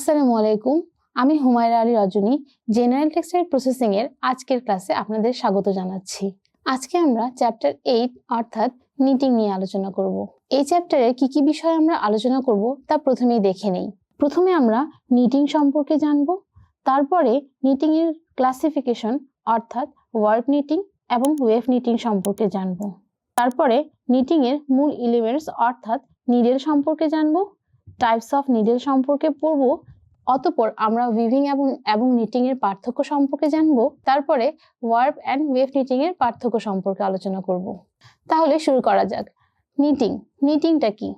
আসসালামু আলাইকুম। আমি Humaira Ali Rajani general textile processing এর আজকের ক্লাসে আপনাদের স্বাগত জানাচ্ছি। আজকে আমরা চ্যাপ্টার এইট অর্থাৎ নিটিং নিয়ে আলোচনা করব। এই চ্যাপ্টারে কি কি বিষয় আমরা আলোচনা করব তা প্রথমেই দেখে নেই। প্রথমে আমরা নিটিং সম্পর্কে জানব, তারপরে নিটিং এর ক্লাসিফিকেশন অর্থাৎ ওয়ার্ক নিটিং এবং ওয়েভ নিটিং সম্পর্কে জানব। তারপরে নিটিং এর মূল এলিমেন্টস অর্থাৎ নিডেল সম্পর্কে জানব টাইপস অফ নিডেল সম্পর্কে পড়ব, অতপর আমরা উইভিং এবং এবং নিটিং এর পার্থক্য সম্পর্কে জানব, তারপরে ওয়ার্প অ্যান্ড ওয়েভ নিটিং এর পার্থক্য সম্পর্কে আলোচনা করব। তাহলে শুরু করা যাক। নিটিং নিটিংটা কি?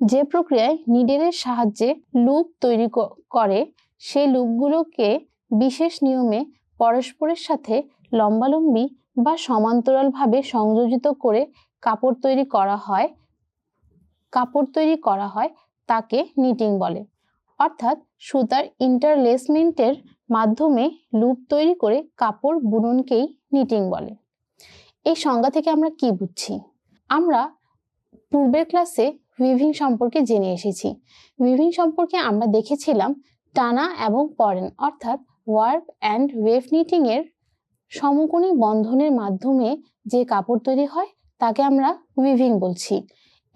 যে প্রক্রিয়ায় নিডেলের সাহায্যে লুপ তৈরি করে, সেই লুপগুলোকে বিশেষ নিয়মে পরস্পরের সাথে লম্বালম্বি বা সমান্তরালভাবে সংযোজিত করে কাপড় তৈরি করা হয় কাপড় তৈরি করা হয় তাকে নিটিং বলে। অর্থাৎ সুতার ইন্টারলেসমেন্টের মাধ্যমে লুপ তৈরি করে কাপড় বুননকেই নিটিং বলে। এই সংজ্ঞা থেকে আমরা কি বুঝছি? আমরা পূর্বের ক্লাসে উইভিং সম্পর্কে জেনে এসেছি। উইভিং সম্পর্কে আমরা দেখেছিলাম টানা এবং পরেন, অর্থাৎ ওয়ার্প অ্যান্ড ওয়েভ নিটিং এর সমকোণী বন্ধনের মাধ্যমে যে কাপড় তৈরি হয় তাকে আমরা উইভিং বলছি।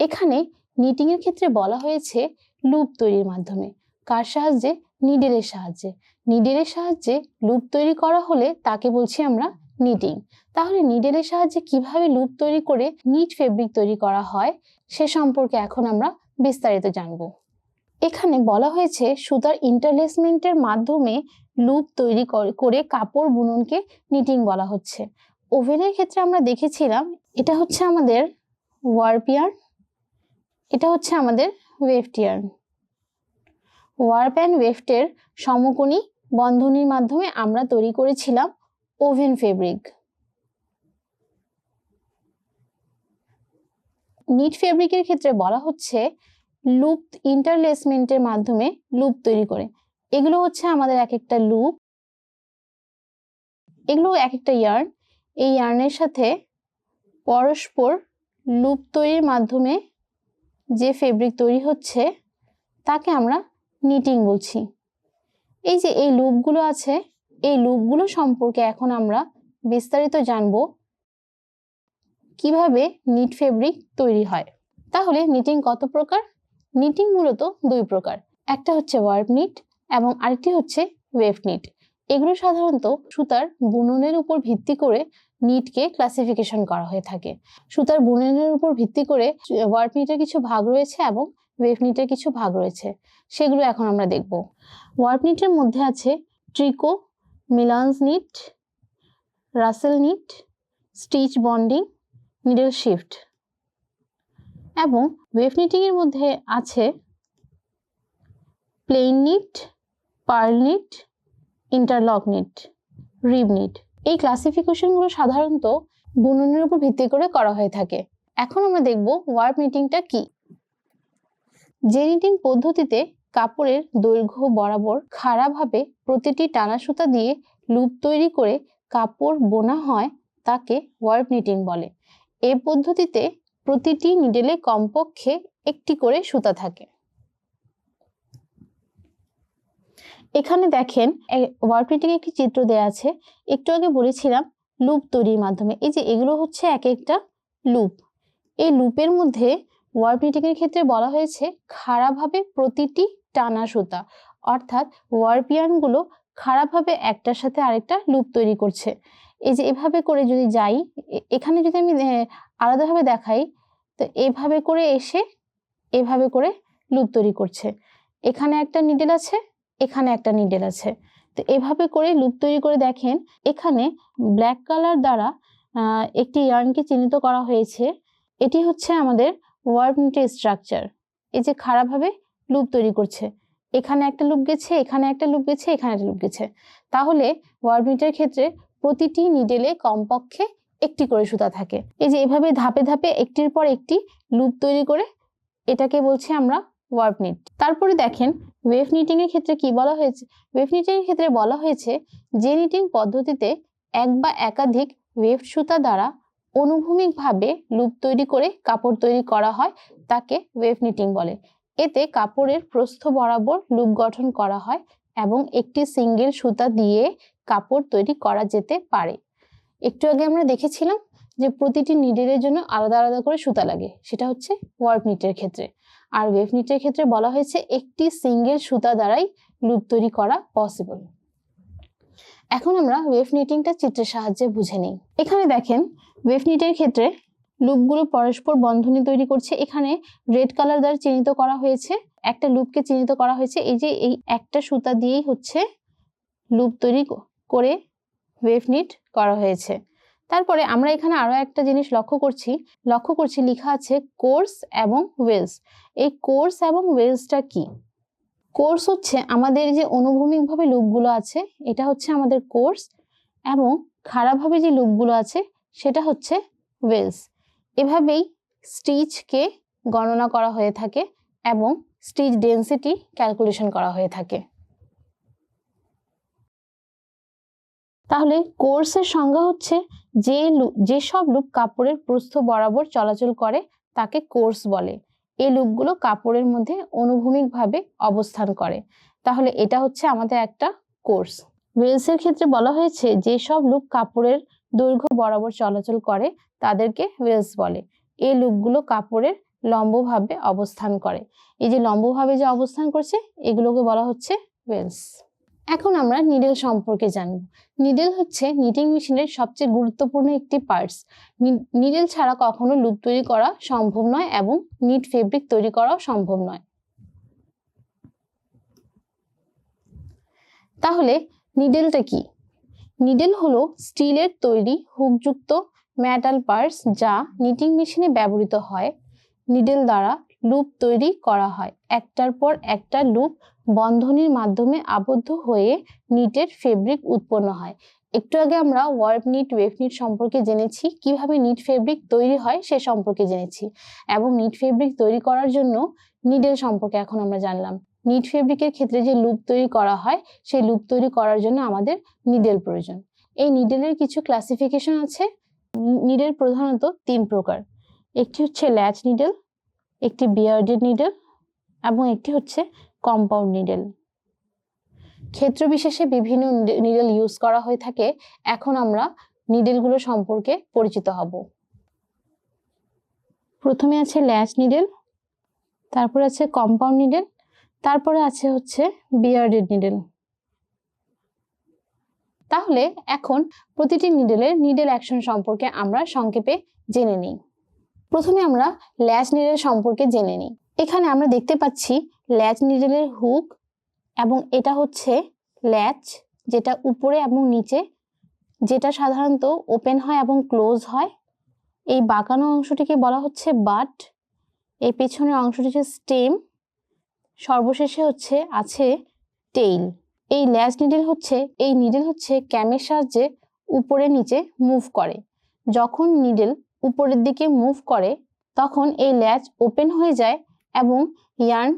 এখানে নিটিং এর ক্ষেত্রে বলা হয়েছে লুপ তৈরির মাধ্যমে। কার সাহায্যে? নিডেলের সাহায্যে। নিডেলের সাহায্যে লুপ তৈরি করা হলে তাকে বলছি আমরা নিটিং তাহলে নিডেলের সাহায্যে কীভাবে লুপ তৈরি করে নিট ফেব্রিক তৈরি করা হয় সে সম্পর্কে এখন আমরা বিস্তারিত জানব। এখানে বলা হয়েছে সুতার ইন্টারলেসমেন্টের মাধ্যমে লুপ তৈরি করে- কাপড় বুননকে নিটিং বলা হচ্ছে। ওভেনের ক্ষেত্রে আমরা দেখেছিলাম, এটা হচ্ছে আমাদের ওয়ার্পিয়ার এটা হচ্ছে আমাদের ওয়েফটিয়ার্ন ওয়ার্প অ্যান্ড ওয়েফটের সমকোণী বন্ধনীর মাধ্যমে আমরা তৈরি করেছিলাম ওভেন ফেব্রিক নিট ফেব্রিকের ক্ষেত্রে বলা হচ্ছে লুপ ইন্টারলেসমেন্টের মাধ্যমে লুপ তৈরি করে। এগুলো হচ্ছে আমাদের এক একটা লুপ এগুলো এক একটা ইয়ার্ন এই ইয়ার্নের সাথে পরস্পর লুপ তৈরির মাধ্যমে যে ফেব্রিক তৈরি হচ্ছে, তাকে আমরা নিটিং বলছি। এই যে এই লুপগুলো আছে, এই লুপগুলো সম্পর্কে এখন আমরা বিস্তারিত জানব কীভাবে নিট ফেব্রিক তৈরি হয়। তাহলে নিটিং কত প্রকার? নিটিং মূলত দুই প্রকার। একটা হচ্ছে ওয়ার্প নিট এবং আরেকটি হচ্ছে ওয়েভ নিট এগুলো সাধারণত সুতার বুননের উপর ভিত্তি করে নিটকে ক্লাসিফিকেশন করা হয়ে থাকে। সুতার বুননের উপর ভিত্তি করে ওয়ার্প নিটের কিছু ভাগ রয়েছে এবং ওয়েভ নিটের কিছু ভাগ রয়েছে। সেগুলো এখন আমরা দেখব। ওয়ার্প নিটের মধ্যে আছে tricot milanese knit raschel knit stitch bonding needle shift এবং ওয়েভ নিটিং এর মধ্যে আছে plain knit purl knit interlock knit rib knit এই ক্লাসিফিকেশনগুলো সাধারণত বুননের উপর ভিত্তি করে করা হয়ে থাকে। এখন আমরা দেখব ওয়ার্প নিটিংটা কি। যে নিটিং পদ্ধতিতে কাপড়ের দৈর্ঘ্য বরাবর খাড়াভাবে প্রতিটি টানা সুতা দিয়ে লুপ তৈরি করে কাপড় বোনা হয়, তাকে ওয়ার্প নিটিং বলে। এই পদ্ধতিতে প্রতিটি নিডেলে কমপক্ষে একটি করে সুতা থাকে। এখানে দেখেন ওয়ার্প নিটিং একটি চিত্র দেওয়া আছে। একটু আগে বলেছিলাম লুপ তৈরির মাধ্যমে। এই যে এগুলো হচ্ছে এক একটা লুপ এই লুপের মধ্যে ওয়ার্প নিটিং এর ক্ষেত্রে বলা হয়েছে খাড়াভাবে প্রতিটি টানা সুতা। অর্থাৎ ওয়ার্পিয়ানগুলো খাড়াভাবে একটার সাথে আরেকটা লুপ তৈরি করছে। এই যে এভাবে করে যদি যাই এখানে যদি আমি আলাদাভাবে দেখাই, তো এভাবে করে এসে এভাবে করে লুপ তৈরি করছে। এখানে একটা নিডেল আছে এখানে একটা নিডেল আছে। তো এভাবে করে লুপ তৈরি করে দেখেন, এখানে ব্ল্যাক কালার দ্বারা একটি ইয়ার্নকে চিহ্নিত করা হয়েছে। এটি হচ্ছে আমাদের ওয়ার্প নিটের স্ট্রাকচার এই যে খারাপভাবে লুপ তৈরি করছে। এখানে একটা লুপ গেছে, এখানে একটা লুপ গেছে, এখানে একটা লুপ গেছে। তাহলে ওয়ার্প নিটের ক্ষেত্রে প্রতিটি নিডেলে কমপক্ষে একটি করে সুতা থাকে। এই যে এভাবে ধাপে ধাপে একটির পর একটি লুপ তৈরি করে, এটাকে বলছি আমরা ওয়ার্প নিট। তারপরে দেখেন, ওয়েভ নিটিং এর ক্ষেত্রে কি বলা হয়েছে? ওয়েভ নিটিং এর ক্ষেত্রে বলা হয়েছে যে নিটিং পদ্ধতিতে এক বা একাধিক ওয়েভ সুতা দ্বারা অনুভূমিকভাবে লুপ তৈরি করে কাপড় তৈরি করা হয়, তাকে ওয়েভ নিটিং বলে। এতে কাপড়ের প্রস্থ বরাবর লুপ গঠন করা হয় এবং একটি সিঙ্গেল সুতা দিয়ে কাপড় তৈরি করা যেতে পারে। একটু আগে আমরা দেখেছিলাম যে প্রতিটি নিডেলের জন্য আলাদা আলাদা করে সুতা লাগে, সেটা হচ্ছে ওয়ার্ক নিটের ক্ষেত্রে। আর ওয়েভ নিটের ক্ষেত্রে বলা হয়েছে একটি সিঙ্গেল সুতা দ্বারাই লুপ তৈরি করা পসিবল এখন আমরা ওয়েভ নিটিংটা চিত্রের সাহায্যে বুঝে নিই। এখানে দেখেন ওয়েভ নিটের ক্ষেত্রে লুপগুলো পরস্পর বন্ধনী তৈরি করছে। এখানে রেড কালার দ্বারা চিহ্নিত করা হয়েছে, একটা লুপকে চিহ্নিত করা হয়েছে। এই যে এই একটা সুতা দিয়েই হচ্ছে লুপ তৈরি করে ওয়েভ নিট করা হয়েছে। তারপরে আমরা এখানে আরও একটা জিনিস লক্ষ্য করছি। লক্ষ্য করছি লেখা আছে কোর্স এবং ওয়েলস এই কোর্স এবং ওয়েলসটা কি? কোর্স হচ্ছে আমাদের যে অনুভূমিকভাবে লুপগুলো আছে, এটা হচ্ছে আমাদের কোর্স এবং খারাপভাবে যে লুপগুলো আছে, সেটা হচ্ছে ওয়েলস এভাবেই স্টিচকে গণনা করা হয়ে থাকে এবং স্টিচ ডেন্সিটি ক্যালকুলেশন করা হয়ে থাকে। তাহলে কোর্সের সংজ্ঞা হচ্ছে যে যেসব লুপ কাপড়ের প্রস্থ বরাবর চলাচল করে, তাকে কোর্স বলে। এই লুপগুলো কাপড়ের মধ্যে অনুভূমিকভাবে অবস্থান করে। তাহলে এটা হচ্ছে আমাদের একটা কোর্স। ওয়েলসের ক্ষেত্রে বলা হয়েছে যেসব লুপ কাপড়ের দৈর্ঘ্য বরাবর চলাচল করে, তাদেরকে ওয়েলস বলে। এই লুপগুলো কাপড়ের লম্বভাবে অবস্থান করে। এই যে লম্বভাবে যে অবস্থান করছে, এগুলোকে বলা হচ্ছে ওয়েলস এখন আমরা নিডেল সম্পর্কে জানব। নিডেল হচ্ছে নিটিং মেশিনের সবচেয়ে গুরুত্বপূর্ণ একটি পার্টস নিডেল ছাড়া কখনো লুপ তৈরি করা সম্ভব নয় এবং নিট ফেব্রিক তৈরি করাও সম্ভব নয়। তাহলে নিডেলটা কি? নিডেল হলো স্টিলের তৈরি হুকযুক্ত মেটাল পার্টস যা নিটিং মেশিনে ব্যবহৃত হয়। নিডেল দ্বারা লুপ তৈরি করা হয়। একটার পর একটা লুপ বন্ধনীর মাধ্যমে আবদ্ধ হয়ে নিটের ফেব্রিক উৎপন্ন হয়। একটু আগে আমরা ওয়ার্প নিট ওয়েভ নিট সম্পর্কে জেনেছি। কীভাবে নিট ফেব্রিক তৈরি হয় সে সম্পর্কে জেনেছি এবং নিট ফেব্রিক তৈরি করার জন্য নিডেল সম্পর্কে এখন আমরা জানলাম। নিট ফেব্রিকের ক্ষেত্রে যে লুপ তৈরি করা হয়, সেই লুপ তৈরি করার জন্য আমাদের নিডেল প্রয়োজন। এই নিডেলের কিছু ক্লাসিফিকেশন আছে। নিডেল প্রধানত তিন প্রকার। একটি হচ্ছে ল্যাচ নিডেল একটি বিয়ার্ডেড নিডেল এবং একটি হচ্ছে কম্পাউন্ড নিডেল ক্ষেত্র বিশেষে বিভিন্ন নিডেল ইউজ করা হয়ে থাকে। এখন আমরা নিডেলগুলো সম্পর্কে পরিচিত হব। প্রথমে আছে ল্যাচ নিডেল তারপরে আছে কম্পাউন্ড নিডেল তারপরে আছে হচ্ছে বিয়ার্ডেড নিডেল তাহলে এখন প্রতিটি নিডেলের নিডেল অ্যাকশন সম্পর্কে আমরা সংক্ষেপে জেনে নিই। প্রথমে আমরা ল্যাচ নিডেল সম্পর্কে জেনে নিই। এখানে আমরা দেখতে পাচ্ছি ল্যাচ নিডেলের হুক এবং এটা হচ্ছে ল্যাচ যেটা উপরে এবং নিচে, যেটা সাধারণত ওপেন হয় এবং ক্লোজ হয়। এই বাঁকানো অংশটিকে বলা হচ্ছে বাট, এই পেছনের অংশটি হচ্ছে স্টেম, সর্বশেষে হচ্ছে আছে টেইল। এই ল্যাচ নিডেল হচ্ছে, এই নিডেল হচ্ছে ক্যামের সাহায্যে উপরে নিচে মুভ করে। যখন নিডেল উপরের দিকে মুভ করে, তখন এই ল্যাচ ওপেন হয়ে যায় এবং ইয়ার্ন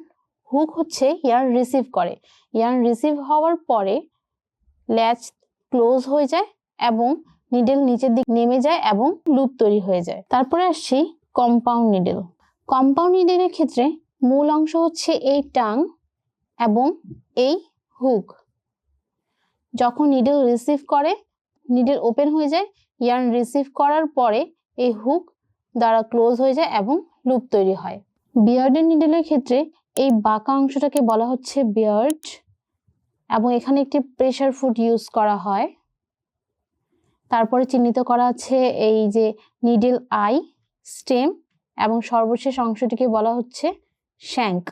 হুক হচ্ছে ইয়ার্ন রিসিভ করে। ইয়ার্ন রিসিভ হওয়ার পরে ল্যাচ ক্লোজ হয়ে যায় এবং নিডেল নিচের দিকে নেমে যায় এবং লুপ তৈরি হয়ে যায়। তারপরে আসছি কম্পাউন্ড নিডেল কম্পাউন্ড নিডেলের ক্ষেত্রে মূল অংশ হচ্ছে এই টাং এবং এই হুক যখন নিডেল রিসিভ করে নিডেল ওপেন হয়ে যায় ইয়ার্ন রিসিভ করার পরে এই হুক দ্বারা ক্লোজ হয়ে যায় এবং লুপ তৈরি হয়। বিয়ার্ডের নিডেলের ক্ষেত্রে এই বাঁকা অংশটাকে বলা হচ্ছে বিয়ার্ড এবং এখানে একটি প্রেশার ফুট ইউজ করা হয়। তারপরে চিহ্নিত করা আছে এই যে নিডেল আই, স্টেম এবং সর্বশেষ অংশটিকে বলা হচ্ছে শ্যাঙ্ক।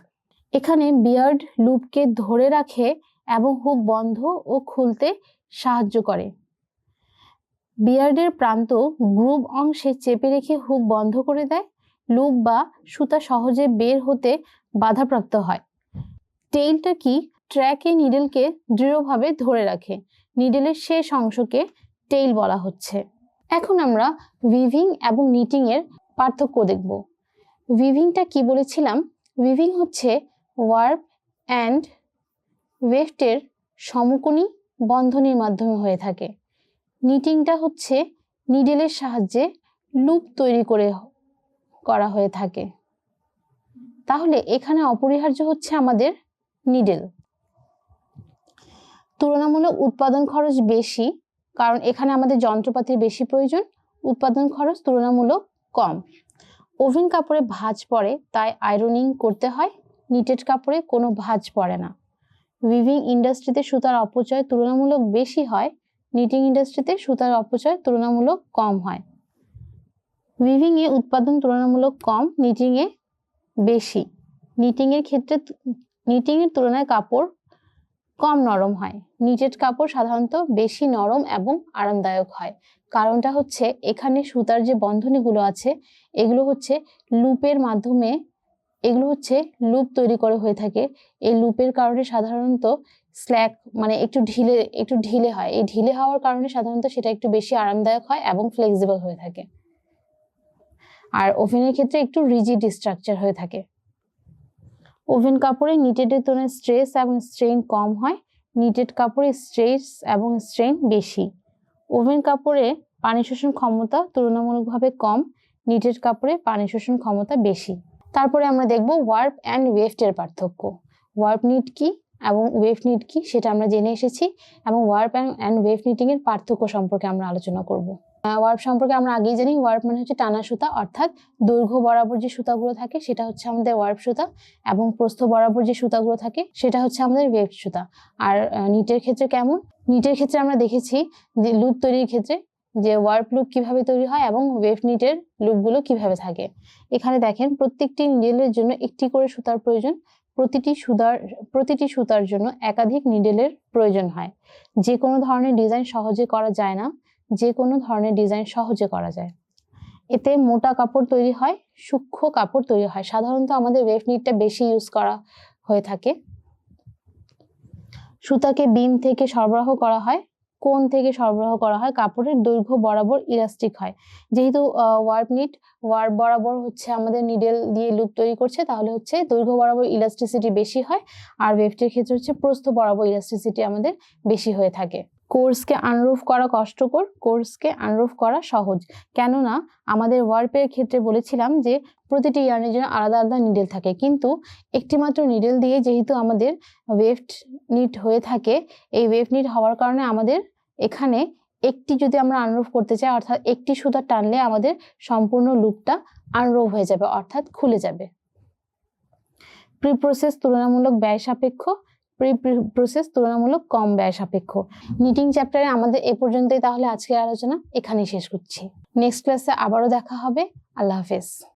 এখানে বিয়ার্ড লুপকে ধরে রাখে এবং হুক বন্ধ ও খুলতে সাহায্য করে। বিয়ার্ডের প্রান্ত গ্রুভ অংশে চেপে রেখে হুক বন্ধ করে দেয়, লুপ বা সুতা সহজে বের হতে বাধাপ্রাপ্ত হয়। টেইলটা কি ট্র্যাকে নিডেলকে দৃঢ়ভাবে ধরে রাখে, নিডেলের শেষ অংশকে টেইল বলা হচ্ছে। এখন আমরা উইভিং এবং নিটিং এর পার্থক্য দেখব। উইভিংটা কি বলেছিলাম? উইভিং হচ্ছে ওয়ার্প অ্যান্ড ওয়েফটের সমকোণী বন্ধনীর মাধ্যমে হয়ে থাকে। নিটিংটা হচ্ছে নিডেলের সাহায্যে লুপ তৈরি করে করা হয়ে থাকে। তাহলে এখানে অপরিহার্য হচ্ছে আমাদের নিডেল তুলনামূলক উৎপাদন খরচ বেশি, কারণ এখানে আমাদের যন্ত্রপাতির বেশি প্রয়োজন, উৎপাদন খরচ তুলনামূলক কম। ওভেন কাপড়ে ভাঁজ পড়ে, তাই আয়রনিং করতে হয় নিটেড কাপড়ে কোনো ভাঁজ পড়ে না। উইভিং ইন্ডাস্ট্রিতে সুতার অপচয় তুলনামূলক বেশি হয় নিটিং ইন্ডাস্ট্রিতে সুতার অপচয় তুলনামূলক কম হয়। উইভিং এ উৎপাদন তুলনামূলক কম নিটিং এ বেশি। নিটিং এর ক্ষেত্রে নিটিং এর তুলনায় কাপড় কম নরম হয়। নিটেড কাপড় সাধারণত বেশি নরম এবং আরামদায়ক হয়। কারণটা হচ্ছে, এখানে সুতার যে বন্ধনীগুলো আছে, এগুলো হচ্ছে লুপের মাধ্যমে এগুলো হচ্ছে লুপ তৈরি করে হয়ে থাকে। এই লুপের কারণে সাধারণত স্ল্যাক মানে একটু ঢিলে একটু ঢিলে হয়। এই ঢিলে হওয়ার কারণে সাধারণত সেটা একটু বেশি আরামদায়ক হয় এবং ফ্লেক্সিবল হয়ে থাকে। আর ওভেনের ক্ষেত্রে একটু রিজিড স্ট্রাকচার হয়ে থাকে। ওভেন কাপড়ে নিটেডের তুলনায় স্ট্রেস এবং স্ট্রেন কম হয়। নিটেড কাপড়ে স্ট্রেস এবং স্ট্রেন বেশি। ওভেন কাপড়ে পানি শোষণ ক্ষমতা তুলনামূলকভাবে কম। নিটেড কাপড়ে পানি শোষণ ক্ষমতা বেশি। তারপরে আমরা দেখব ওয়ার্প অ্যান্ড ওয়েফটের পার্থক্য। ওয়ার্প নিট কি এবং ওয়েভ নিট কি সেটা আমরা জেনে এসেছি এবং ওয়ার্প অ্যান্ড ওয়েভ নিটিং এর পার্থক্য সম্পর্কে আমরা আলোচনা করব। ওয়ার্প সম্পর্কে আমরা আগেই জানি ওয়ার্প মানে হচ্ছে টানা সুতা, অর্থাৎ দৈর্ঘ্য বরাবর যে সুতাগুলো থাকে সেটা হচ্ছে আমাদের ওয়ার্প সুতা এবং প্রস্থ বরাবর যে সুতাগুলো থাকে সেটা হচ্ছে আমাদের ওয়েভ সুতা। আর নিটের ক্ষেত্রে কেমন? নিটের ক্ষেত্রে আমরা দেখেছি যে লুপ তৈরির ক্ষেত্রে যে ওয়ার্প লুপ কীভাবে তৈরি হয় এবং ওয়েভ নিটের লুপগুলো কীভাবে থাকে। এখানে দেখেন প্রত্যেকটি নিডেলের জন্য একটি করে সুতার প্রয়োজন, প্রতিটি সুতার প্রতিটি সুতার জন্য একাধিক নিডেলের প্রয়োজন হয়। যে কোনো ধরনের ডিজাইন সহজে করা যায় না, যে কোনো ধরনের ডিজাইন সহজে করা যায়। এতে মোটা কাপড় তৈরি হয়, সূক্ষ্ম কাপড় তৈরি হয়। সাধারণত আমাদের ওয়েভ নিটটা বেশি ইউজ করা হয়ে থাকে। সুতাকে বিম থেকে সরবরাহ করা হয় কোন থেকে সরবরাহ করা হয়, কাপড়ের দৈর্ঘ্য বরাবর ইলাস্টিক হয়। যেহেতু ওয়ার্প নিট ওয়ার্প বরাবর হচ্ছে আমাদের নিডেল দিয়ে লুপ তৈরি করছে, তাহলে হচ্ছে দৈর্ঘ্য বরাবর ইলাস্টিসিটি বেশি হয়, আর ওয়েভটির ক্ষেত্রে হচ্ছে প্রস্থ বরাবর ইলাস্টিসিটি আমাদের বেশি হয়ে থাকে। কোর্সকে আনরুফ করা কষ্টকর কোর্সকে আনরুফ করা সহজ। কেননা, আমাদের ওয়ার্পের ক্ষেত্রে বলেছিলাম যে প্রতিটি ইয়ার্নের জন্য আলাদা আলাদা নিডেল থাকে। কিন্তু একটি মাত্র নিডেল দিয়ে যেহেতু আমাদের ওয়েফট নিট হয়ে থাকে, এই ওয়েভ নিট হওয়ার কারণে আমাদের এখানে একটি যদি আমরা আনরোভ করতে চাই, অর্থাৎ একটি সুতা টানলে আমাদের সম্পূর্ণ লুপটা আনরোভ হয়ে যাবে, অর্থাৎ খুলে যাবে। প্রি প্রসেস তুলনামূলক ব্যয় সাপেক্ষ প্রি প্রসেস তুলনামূলক কম ব্যয় সাপেক্ষ। নিটিং চ্যাপ্টারে আমাদের এ পর্যন্তই, তাহলে আজকের আলোচনা এখানেই শেষ করছি। নেক্সট ক্লাসে আবারও দেখা হবে। আল্লাহ হাফেজ।